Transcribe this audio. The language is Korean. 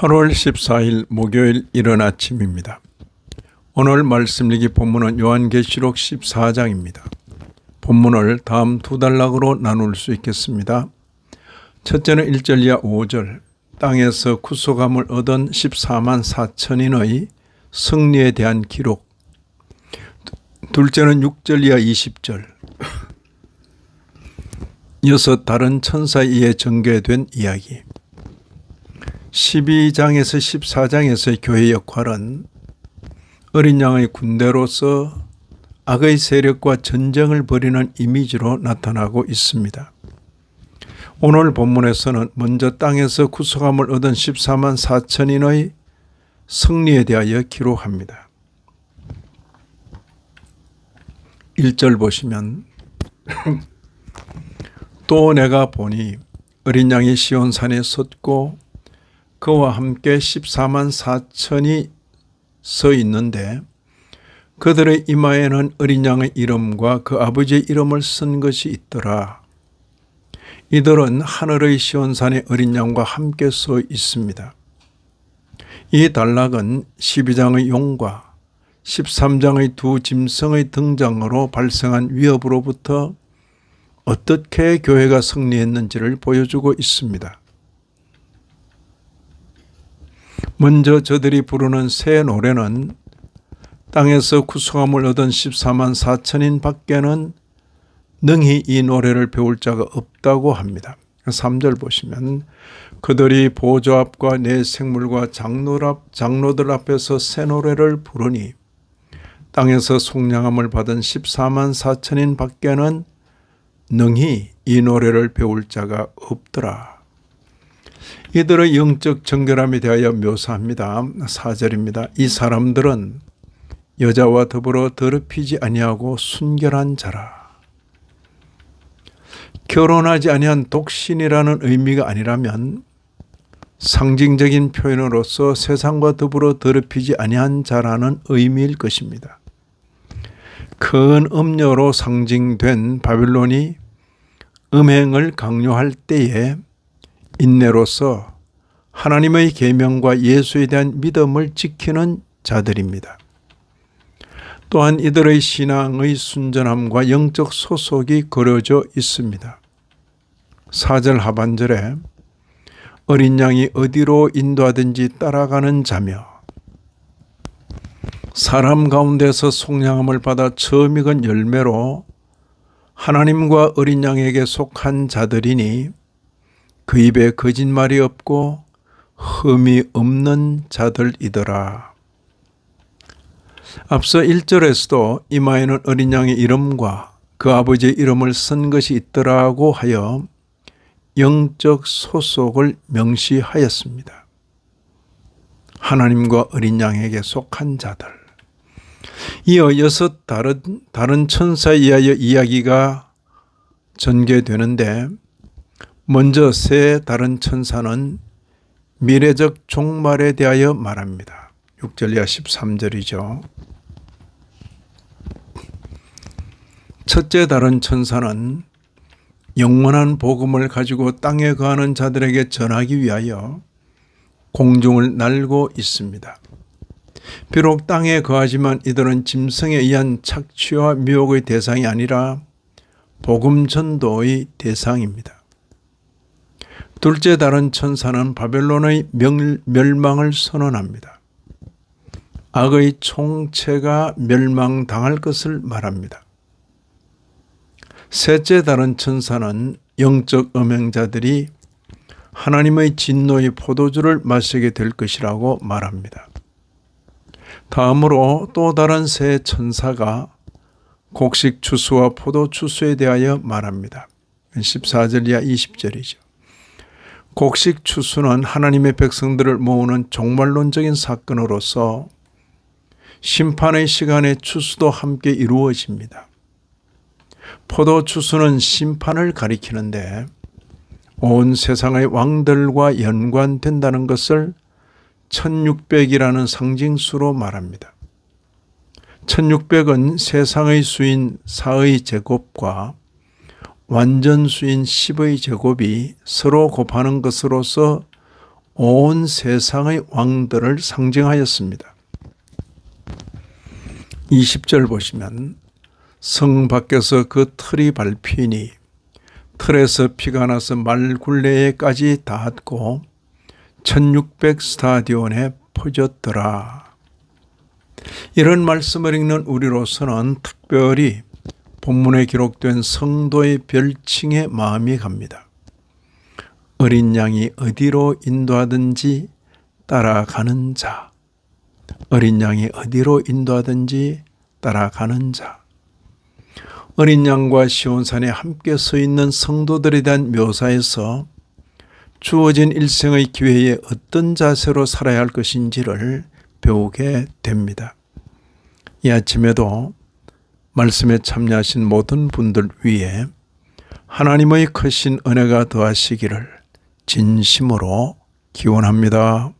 8월 14일 목요일 이른 아침입니다. 오늘 말씀 읽기 본문은 요한계시록 14장입니다. 본문을 다음 두 단락으로 나눌 수 있겠습니다. 첫째는 1절 이하 5절 땅에서 구속함을 얻은 14만 4천인의 승리에 대한 기록 둘째는 6절 이하 20절 여섯 다른 천사에 의해 전개된 이야기 12장에서 14장에서의 교회 역할은 어린 양의 군대로서 악의 세력과 전쟁을 벌이는 이미지로 나타나고 있습니다. 오늘 본문에서는 먼저 땅에서 구속함을 얻은 14만 4천인의 승리에 대하여 기록합니다. 1절 보시면 또 내가 보니 어린 양이 시온산에 섰고 그와 함께 14만 4천이 서 있는데 그들의 이마에는 어린 양의 이름과 그 아버지의 이름을 쓴 것이 있더라. 이들은 하늘의 시온산의 어린 양과 함께 서 있습니다. 이 단락은 12장의 용과 13장의 두 짐승의 등장으로 발생한 위협으로부터 어떻게 교회가 승리했는지를 보여주고 있습니다. 먼저 저들이 부르는 새 노래는 땅에서 구속함을 얻은 14만 4천인 밖에는 능히 이 노래를 배울 자가 없다고 합니다. 3절 보시면 그들이 보조 앞과 내 생물과 장로 앞, 장로들 앞에서 새 노래를 부르니 땅에서 속량함을 받은 14만 4천인 밖에는 능히 이 노래를 배울 자가 없더라. 이들의 영적 정결함에 대하여 묘사합니다. 4절입니다. 이 사람들은 여자와 더불어 더럽히지 아니하고 순결한 자라. 결혼하지 아니한 독신이라는 의미가 아니라면 상징적인 표현으로서 세상과 더불어 더럽히지 아니한 자라는 의미일 것입니다. 큰 음료로 상징된 바빌론이 음행을 강요할 때에 인내로서 하나님의 계명과 예수에 대한 믿음을 지키는 자들입니다. 또한 이들의 신앙의 순전함과 영적 소속이 그려져 있습니다. 4절 하반절에 어린 양이 어디로 인도하든지 따라가는 자며 사람 가운데서 속량함을 받아 처음 익은 열매로 하나님과 어린 양에게 속한 자들이니 그 입에 거짓말이 없고 흠이 없는 자들이더라. 앞서 1절에서도 이마에는 어린 양의 이름과 그 아버지의 이름을 쓴 것이 있더라고 하여 영적 소속을 명시하였습니다. 하나님과 어린 양에게 속한 자들. 이어 여섯 다른, 다른 천사에 의하여 이야기가 전개되는데 먼저 세 다른 천사는 미래적 종말에 대하여 말합니다. 6절 이하 13절이죠. 첫째 다른 천사는 영원한 복음을 가지고 땅에 거하는 자들에게 전하기 위하여 공중을 날고 있습니다. 비록 땅에 거하지만 이들은 짐승에 의한 착취와 미혹의 대상이 아니라 복음 전도의 대상입니다. 둘째 다른 천사는 바벨론의 멸망을 선언합니다. 악의 총체가 멸망당할 것을 말합니다. 셋째 다른 천사는 영적 음행자들이 하나님의 진노의 포도주를 마시게 될 것이라고 말합니다. 다음으로 또 다른 세 천사가 곡식 추수와 포도 추수에 대하여 말합니다. 14절 이하 20절이죠. 곡식 추수는 하나님의 백성들을 모으는 종말론적인 사건으로서 심판의 시간에 추수도 함께 이루어집니다. 포도 추수는 심판을 가리키는데 온 세상의 왕들과 연관된다는 것을 1600이라는 상징수로 말합니다. 1600은 세상의 수인 4의 제곱과 완전 수인 10의 제곱이 서로 곱하는 것으로서 온 세상의 왕들을 상징하였습니다. 20절 보시면 성 밖에서 그 틀이 밟히니 틀에서 피가 나서 말굴레에까지 닿았고 1600 스타디온에 퍼졌더라. 이런 말씀을 읽는 우리로서는 특별히 본문에 기록된 성도의 별칭에 마음이 갑니다. 어린 양이 어디로 인도하든지 따라가는 자. 어린 양이 어디로 인도하든지 따라가는 자. 어린 양과 시온산에 함께 서 있는 성도들에 대한 묘사에서 주어진 일생의 기회에 어떤 자세로 살아야 할 것인지를 배우게 됩니다. 이 아침에도 말씀에 참여하신 모든 분들 위해 하나님의 크신 은혜가 더하시기를 진심으로 기원합니다.